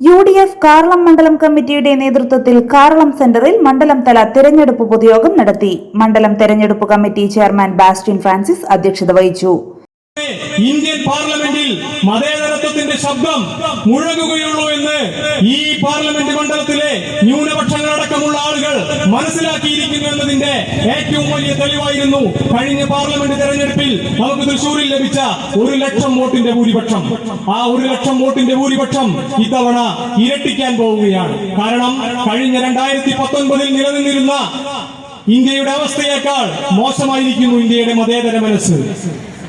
U D F Karlam മണ്ഡലം കമ്മിറ്റിയുടെ നേതൃത്വത്തിൽ കാർളം സെന്ററിൽ മണ്ഡലം തല തെരഞ്ഞെടുപ്പ് പൊതുയോഗം നടത്തി. മണ്ഡലം തെരഞ്ഞെടുപ്പ് കമ്മിറ്റി ചെയർമാൻ ബാസ്റ്റിൻ ഫ്രാൻസിസ് അധ്യക്ഷത വഹിച്ചു. ഇന്ത്യൻ പാർലമെന്റിൽ മതേതരത്വത്തിന്റെ ശബ്ദം മുഴങ്ങുകയുള്ളൂ എന്ന് ഈ പാർലമെന്റ് മണ്ഡലത്തിലെ ന്യൂനപക്ഷങ്ങളടക്കമുള്ള ആളുകൾ മനസ്സിലാക്കിയിരിക്കുന്നു എന്നതിന്റെ ഏറ്റവും വലിയ തെളിവായിരുന്നു കഴിഞ്ഞ പാർലമെന്റ് തെരഞ്ഞെടുപ്പിൽ നമുക്ക് തൃശൂരിൽ ലഭിച്ച ഒരു ലക്ഷം വോട്ടിന്റെ ഭൂരിപക്ഷം. ആ ഒരു ലക്ഷം വോട്ടിന്റെ ഭൂരിപക്ഷം ഇത്തവണ ഇരട്ടിക്കാൻ പോവുകയാണ്. കാരണം കഴിഞ്ഞ രണ്ടായിരത്തി പത്തൊൻപതിൽ നിലനിന്നിരുന്ന ഇന്ത്യയുടെ അവസ്ഥയേക്കാൾ മോശമായിരിക്കുന്നു ഇന്ത്യയുടെ മതേതര മനസ്സ്.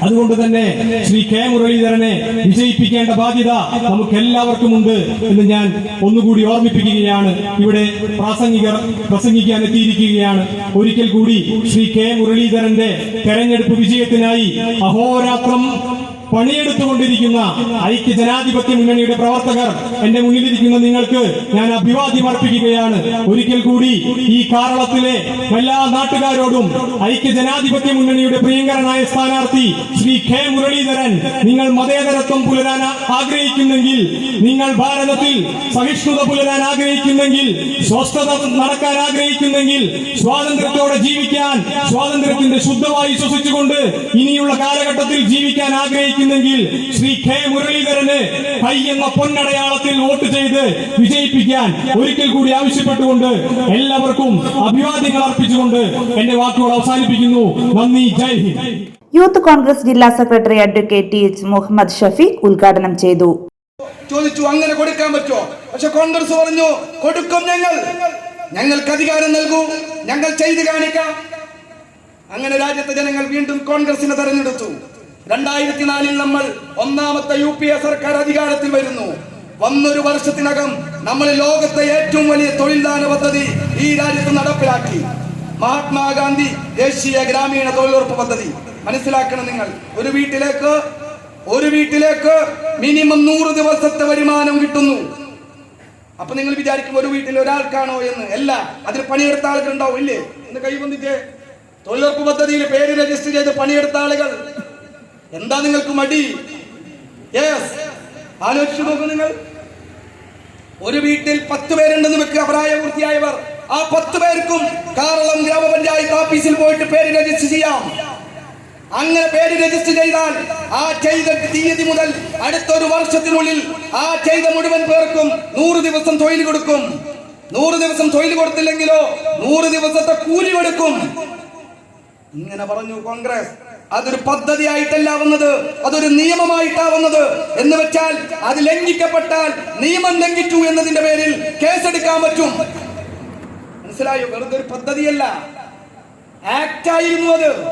അതുകൊണ്ട് തന്നെ ശ്രീ കെ മുരളീധരനെ വിജയിപ്പിക്കേണ്ട ബാധ്യത നമുക്ക് എല്ലാവർക്കും ഉണ്ട് എന്ന് ഞാൻ ഒന്നുകൂടി ഓർമ്മിപ്പിക്കുകയാണ്. ഇവിടെ പ്രാസംഗികർ പ്രസംഗിക്കാൻ എത്തിയിരിക്കുകയാണ്. ഒരിക്കൽ കൂടി ശ്രീ കെ മുരളീധരന്റെ തെരഞ്ഞെടുപ്പ് വിജയത്തിനായി അഹോരാത്രം പണിയെടുത്തുകൊണ്ടിരിക്കുന്ന ഐക്യ ജനാധിപത്യ മുന്നണിയുടെ പ്രവർത്തകർ എന്റെ മുന്നിലിരിക്കുന്ന നിങ്ങൾക്ക് ഞാൻ അഭിവാദ്യം അർപ്പിക്കുകയാണ്. ഒരിക്കൽ കൂടി ഈ കാരളത്തിലെ എല്ലാ നാട്ടുകാരോടും ഐക്യ ജനാധിപത്യ മുന്നണിയുടെ പ്രിയങ്കരനായ സ്ഥാനാർത്ഥി ശ്രീ കെ മുരളീധരൻ നിങ്ങൾ മതേതരത്വം പുലരാൻ ആഗ്രഹിക്കുന്നെങ്കിൽ നിങ്ങൾ ഭാരതത്തിൽ സഹിഷ്ണുത പുലരാൻ ആഗ്രഹിക്കുന്നെങ്കിൽ സ്വസ്ഥത നടക്കാൻ ആഗ്രഹിക്കുന്നെങ്കിൽ സ്വാതന്ത്ര്യത്തോടെ ജീവിക്കാൻ സ്വാതന്ത്ര്യത്തിന്റെ ശുദ്ധമായി ശ്വസിച്ചുകൊണ്ട് ഇനിയുള്ള കാലഘട്ടത്തിൽ ജീവിക്കാൻ ആഗ്രഹിക്കുന്നെങ്കിൽ ശ്രീ കെ മുരളീധരന് കൈ എന്ന പൊന്നടയാളത്തിൽ വോട്ട് ചെയ്ത് വിജയിപ്പിക്കാൻ ഒരിക്കൽ കൂടി ആവശ്യപ്പെട്ടുകൊണ്ട് എല്ലാവർക്കും അഭിവാദ്യങ്ങൾ അർപ്പിച്ചുകൊണ്ട് എന്റെ വാക്കുകൾ അവസാനിപ്പിക്കുന്നു. നന്ദി ജയ് ഹിന്ദ്. യൂത്ത് കോൺഗ്രസ് ജില്ലാ secretary advocate T H Muhammad Shafeeq ഉദ്ഘാടനം ചെയ്തു. ചോദിച്ചു അങ്ങനെ കൊടുക്കാൻ പറ്റുമോ? പക്ഷെ കോൺഗ്രസ് പറഞ്ഞു കൊടുക്കും ഞങ്ങൾ. ഞങ്ങൾക്ക് അധികാരം നൽകൂ. ഞങ്ങൾ ചെയ്തു കാണിക്കാം. അങ്ങനെ രാജ്യത്തെ ജനങ്ങൾ വീണ്ടും കോൺഗ്രസിനെ തെരഞ്ഞെടുത്തു. രണ്ടായിരത്തി നാലിൽ നമ്മൾ ഒന്നാമത്തെ യു പി എ സർക്കാർ അധികാരത്തിൽ വരുന്നു. വന്നൊരു വർഷത്തിനകം നമ്മൾ ലോകത്തെ ഏറ്റവും വലിയ തൊഴിൽദാന പദ്ധതി ഈ രാജ്യത്ത് നടപ്പിലാക്കി. മഹാത്മാഗാന്ധി ദേശീയ ഗ്രാമീണ തൊഴിലുറപ്പ് പദ്ധതി. മനസ്സിലാക്കണം നിങ്ങൾ. ഒരു വീട്ടിലേക്ക് ഒരു വീട്ടിലേക്ക് മിനിമം നൂറ് ദിവസത്തെ വരുമാനം കിട്ടുന്നു. അപ്പൊ നിങ്ങൾ വിചാരിക്കും ഒരു വീട്ടിൽ ഒരാൾക്കാണോ എന്ന്. അല്ല അതിൽ പണിയെടുത്ത ആളുകൾ ഉണ്ടാവും ഇല്ലേ എന്ന് കൈവന്നിട്ട് തൊഴിലുറപ്പ് പദ്ധതിയിൽ പേര് രജിസ്റ്റർ ചെയ്ത് പണിയെടുത്ത ആളുകൾ. എന്താ നിങ്ങൾക്ക് മടി? യെസ് ആലോചിച്ചു നോക്കൂ നിങ്ങൾ. ഒരു വീട്ടിൽ പത്ത് പേരുണ്ടെന്ന് വെക്കുക പ്രായപൂർത്തിയായവർ ആ പത്ത് പേർക്കും കാറളം ഗ്രാമപഞ്ചായത്ത് ഓഫീസിൽ പോയിട്ട് പേര് രജിസ്റ്റർ ചെയ്യാം. അങ്ങനെ പേര് രജിസ്റ്റർ ചെയ്താൽ ആ ചെയ്ത തീയതി മുതൽ അടുത്തൊരു വർഷത്തിനുള്ളിൽ ആ ചെയ്ത മുഴുവൻ പേർക്കും നൂറ് ദിവസം തൊഴിൽ കൊടുക്കും. നൂറ് ദിവസം തൊഴിൽ കൊടുത്തില്ലെങ്കിലോ നൂറ് ദിവസത്തെ കൂലി കൊടുക്കും. ഇങ്ങനെ പറഞ്ഞു കോൺഗ്രസ്. അതൊരു പദ്ധതിയായിട്ടല്ല വന്നത് അതൊരു നിയമമായിട്ടാ വന്നത് എന്ന് വെച്ചാൽ അത് ലംഘിക്കപ്പെട്ടാൽ നിയമം ലംഘിച്ചു എന്നതിന്റെ പേരിൽ കേസെടുക്കാൻ പറ്റും. മനസ്സിലായോ? വെറുതെ ഒരു പദ്ധതിയല്ല. ആക്ട് ആയിരുന്നു അത്.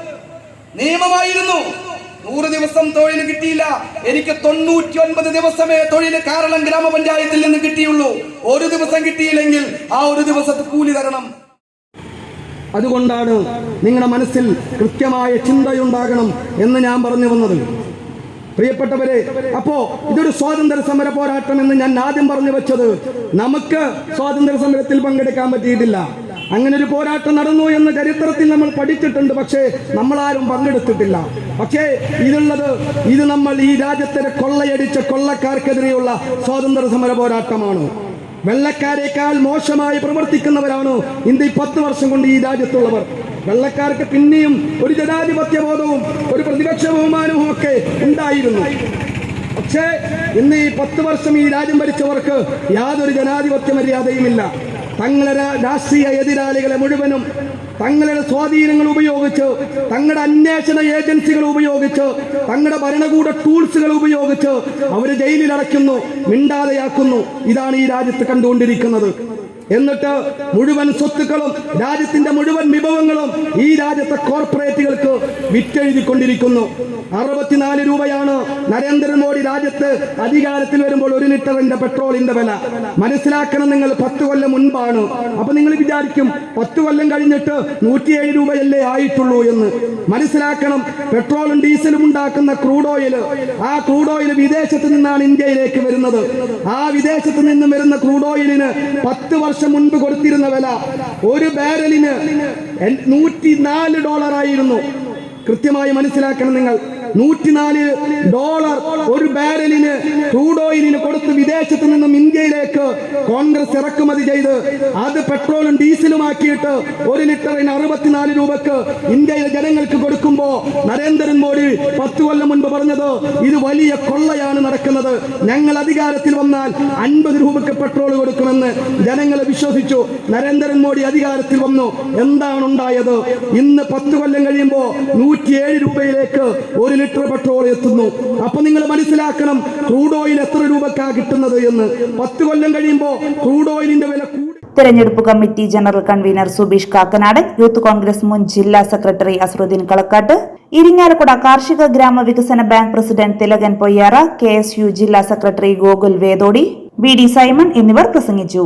നിയമമായിരുന്നു. നൂറ് ദിവസം തൊഴിൽ കിട്ടിയില്ല. എനിക്ക് തൊണ്ണൂറ്റി ഒൻപത് ദിവസമേ തൊഴിൽ കാരളം ഗ്രാമപഞ്ചായത്തിൽ നിന്ന് കിട്ടിയുള്ളൂ. ഒരു ദിവസം കിട്ടിയില്ലെങ്കിൽ ആ ഒരു ദിവസത്തെ കൂലി തരണം. അതുകൊണ്ടാണ് നിങ്ങളുടെ മനസ്സിൽ കൃത്യമായ ചിന്തയുണ്ടാകണം എന്ന് ഞാൻ പറഞ്ഞു വന്നത്. പ്രിയപ്പെട്ടവരെ അപ്പോ ഇതൊരു സ്വാതന്ത്ര്യ സമര പോരാട്ടം എന്ന് ഞാൻ ആദ്യം പറഞ്ഞു വെച്ചത് നമുക്ക് സ്വാതന്ത്ര്യ സമരത്തിൽ പങ്കെടുക്കാൻ പറ്റിയിട്ടില്ല. അങ്ങനെ ഒരു പോരാട്ടം നടന്നു എന്ന ചരിത്രത്തിൽ നമ്മൾ പഠിച്ചിട്ടുണ്ട് പക്ഷേ നമ്മളാരും പങ്കെടുത്തിട്ടില്ല. പക്ഷേ ഇതുള്ളത് ഇത് നമ്മൾ ഈ രാജ്യത്തെ കൊള്ളയടിച്ച കൊള്ളക്കാർക്കെതിരെയുള്ള സ്വാതന്ത്ര്യ സമര പോരാട്ടമാണ്. വെള്ളക്കാരേക്കാൾ മോശമായി പ്രവർത്തിക്കുന്നവരാണ്? ഇന്ത്യ പത്ത് വർഷം കൊണ്ട് ഈ രാജ്യത്തുള്ളവർ. വെള്ളക്കാർക്ക് പിന്നെയും ഒരു ജനാധിപത്യ ബോധവും ഒരു പ്രതിപക്ഷ ബഹുമാനവും ഒക്കെ ഉണ്ടായിരുന്നു. പക്ഷേ ഇന്ന് ഈ പത്ത് വർഷം ഈ രാജ്യം ഭരിച്ചവർക്ക് യാതൊരു ജനാധിപത്യ മര്യാദയുമില്ല. തങ്ങളുടെ രാഷ്ട്രീയ എതിരാളികളെ മുഴുവനും തങ്ങളുടെ സ്വാധീനങ്ങൾ ഉപയോഗിച്ച് തങ്ങളുടെ അന്വേഷണ ഏജൻസികൾ ഉപയോഗിച്ച് തങ്ങളുടെ ഭരണകൂട ടൂൾസുകൾ ഉപയോഗിച്ച് അവർ ജയിലിൽ അടയ്ക്കുന്നു മിണ്ടാതെയാക്കുന്നു. ഇതാണ് ഈ രാജ്യത്ത് കണ്ടുകൊണ്ടിരിക്കുന്നത്. എന്നിട്ട് മുഴുവൻ സ്വത്തുക്കളും രാജ്യത്തിന്റെ മുഴുവൻ വിഭവങ്ങളും ഈ രാജ്യത്തെ കോർപ്പറേറ്റുകൾക്ക് വിറ്റെഴുതിക്കൊണ്ടിരിക്കുന്നു അറുപത്തിനാല് രൂപയാണ് നരേന്ദ്രമോദി രാജ്യത്ത് അധികാരത്തിൽ വരുമ്പോൾ ഒരു ലിറ്ററിന്റെ പെട്രോളിന്റെ വില. മനസ്സിലാക്കണം നിങ്ങൾ പത്ത് കൊല്ലം മുൻപാണ്. അപ്പൊ നിങ്ങൾ വിചാരിക്കും പത്ത് കൊല്ലം കഴിഞ്ഞിട്ട് നൂറ്റിയേഴ് രൂപയല്ലേ ആയിട്ടുള്ളൂ എന്ന്. മനസ്സിലാക്കണം പെട്രോളും ഡീസലും ഉണ്ടാക്കുന്ന ക്രൂഡ് ഓയിൽ. ആ ക്രൂഡ് ഓയിൽ വിദേശത്ത് നിന്നാണ് ഇന്ത്യയിലേക്ക് വരുന്നത്. ആ വിദേശത്ത് നിന്നും വരുന്ന ക്രൂഡ് ഓയിലിന് പത്ത് വർഷം മുൻപ് കൊടുത്തിരുന്ന വില. ഒരു ബാരലിന് നൂറ്റി നാല് ഡോളർ ആയിരുന്നു കൃത്യമായി മനസ്സിലാക്കണം നിങ്ങൾ. നൂറ്റിനാല് ഡോളർ ഒരു ബാരലിന് ക്രൂഡ് ഓയിലിന് കൊടുത്ത് വിദേശത്ത് നിന്നും ഇന്ത്യയിലേക്ക് കോൺഗ്രസ് ഇറക്കുമതി ചെയ്ത് അത് പെട്രോളും ഡീസലും ആക്കിയിട്ട് ഒരു ലിറ്ററിന് അറുപത്തിനാല് രൂപക്ക് ഇന്ത്യയിലെ ജനങ്ങൾക്ക് കൊടുക്കുമ്പോ നരേന്ദ്രമോദി പത്ത് കൊല്ലം മുൻപ് പറഞ്ഞത് ഇത് വലിയ കൊള്ളയാണ് നടക്കുന്നത്. ഞങ്ങൾ അധികാരത്തിൽ വന്നാൽ അൻപത് രൂപക്ക് പെട്രോൾ കൊടുക്കുമെന്ന് ജനങ്ങളെ വിശ്വസിച്ചു. നരേന്ദ്രമോദി അധികാരത്തിൽ വന്നു. എന്താണ് ഉണ്ടായത്? ഇന്ന് പത്ത് കൊല്ലം കഴിയുമ്പോൾ നൂറ്റിയേഴ് രൂപയിലേക്ക് ഒരു ലിറ്റർ പെട്രോൾ എത്തുന്നു. അപ്പൊ നിങ്ങൾ മനസ്സിലാക്കണം ക്രൂഡ് ഓയിൽ എത്ര രൂപക്കാ കിട്ടുന്നത് എന്ന്. പത്ത് കൊല്ലം കഴിയുമ്പോൾ ക്രൂഡ് ഓയിലിന്റെ വില കൂടി തെരഞ്ഞെടുപ്പ് committee general convener Subeesh Kakkanadan youth Congress മുൻ ജില്ലാ സെക്രട്ടറി അസറുദ്ദീൻ കളക്കാട്ട് ഇരിങ്ങാലക്കുട കാർഷിക ഗ്രാമ വികസന bank president Thilakan Poyyara K S U ജില്ലാ secretary Gokul Vedodi B D Simon എന്നിവർ പ്രസംഗിച്ചു.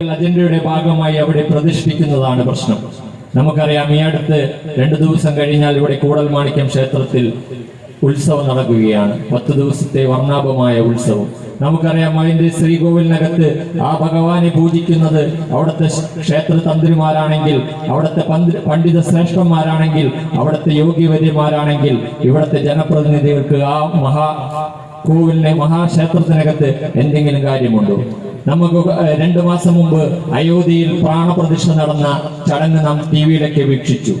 അജണ്ടയുടെ ഭാഗമായി അവിടെ പ്രതിഷ്ഠിക്കുന്നതാണ് പ്രശ്നം. നമുക്കറിയാം ഈ അടുത്ത് രണ്ടു ദിവസം കഴിഞ്ഞാൽ ഇവിടെ കൂടൽ മാണിക്യം ക്ഷേത്രത്തിൽ ഉത്സവം നടക്കുകയാണ്. പത്ത് ദിവസത്തെ വർണാഭമായ ഉത്സവം. നമുക്കറിയാം അതിന്റെ ശ്രീകോവിലിനകത്ത് ആ ഭഗവാനെ പൂജിക്കുന്നത് അവിടുത്തെ ക്ഷേത്ര തന്ത്രിമാരാണെങ്കിൽ അവിടുത്തെ പണ്ഡിത ശ്രേഷ്ഠന്മാരാണെങ്കിൽ അവിടുത്തെ യോഗ്യവര്യന്മാരാണെങ്കിൽ ഇവിടുത്തെ ജനപ്രതിനിധികൾക്ക് ആ മഹാ കോവിലിനെ മഹാക്ഷേത്രത്തിനകത്ത് എന്തെങ്കിലും കാര്യമുണ്ടോ? നമുക്ക് രണ്ടു മാസം മുമ്പ് അയോധ്യയിൽ പ്രാണപ്രതിഷ്ഠ നടന്ന ചടങ്ങ് നാം ടി വിയിലൊക്കെ വീക്ഷിച്ചു.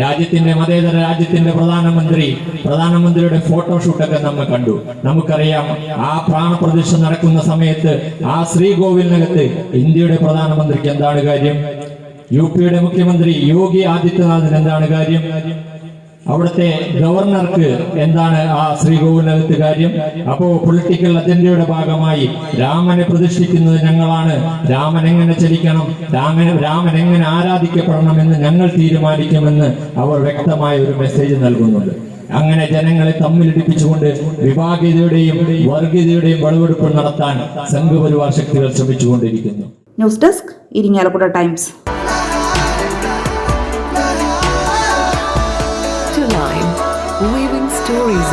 രാജ്യത്തിന്റെ മതേതര രാജ്യത്തിന്റെ പ്രധാനമന്ത്രി പ്രധാനമന്ത്രിയുടെ ഫോട്ടോഷൂട്ടൊക്കെ നമ്മൾ കണ്ടു. നമുക്കറിയാം ആ പ്രാണപ്രതിഷ്ഠ നടക്കുന്ന സമയത്ത് ആ ശ്രീകോവിലിനകത്ത് ഇന്ത്യയുടെ പ്രധാനമന്ത്രിക്ക് എന്താണ് കാര്യം? യു പിയുടെ മുഖ്യമന്ത്രി യോഗി ആദിത്യനാഥിന് എന്താണ് കാര്യം? അവിടുത്തെ ഗവർണർക്ക് എന്താണ് ആ ശ്രീകോവിലകത്ത് കാര്യം? അപ്പോ പൊളിറ്റിക്കൽ അജണ്ടയുടെ ഭാഗമായി രാമനെ പ്രതിഷ്ഠിക്കുന്നത് ഞങ്ങളാണ്. രാമൻ എങ്ങനെ ചലിക്കണം? രാമൻ രാമൻ എങ്ങനെ ആരാധിക്കപ്പെടണം എന്ന് ഞങ്ങൾ തീരുമാനിക്കുമെന്ന് അവർ വ്യക്തമായ ഒരു മെസ്സേജ് നൽകുന്നുണ്ട്. അങ്ങനെ ജനങ്ങളെ തമ്മിലിടിപ്പിച്ചുകൊണ്ട് വിഭാഗീയതയുടെയും വർഗീയതയുടെയും വിളവെടുപ്പ് നടത്താൻ സംഘപരിവാർ ശക്തികൾ ശ്രമിച്ചുകൊണ്ടിരിക്കുന്നു. News desk Irinjalakuda Times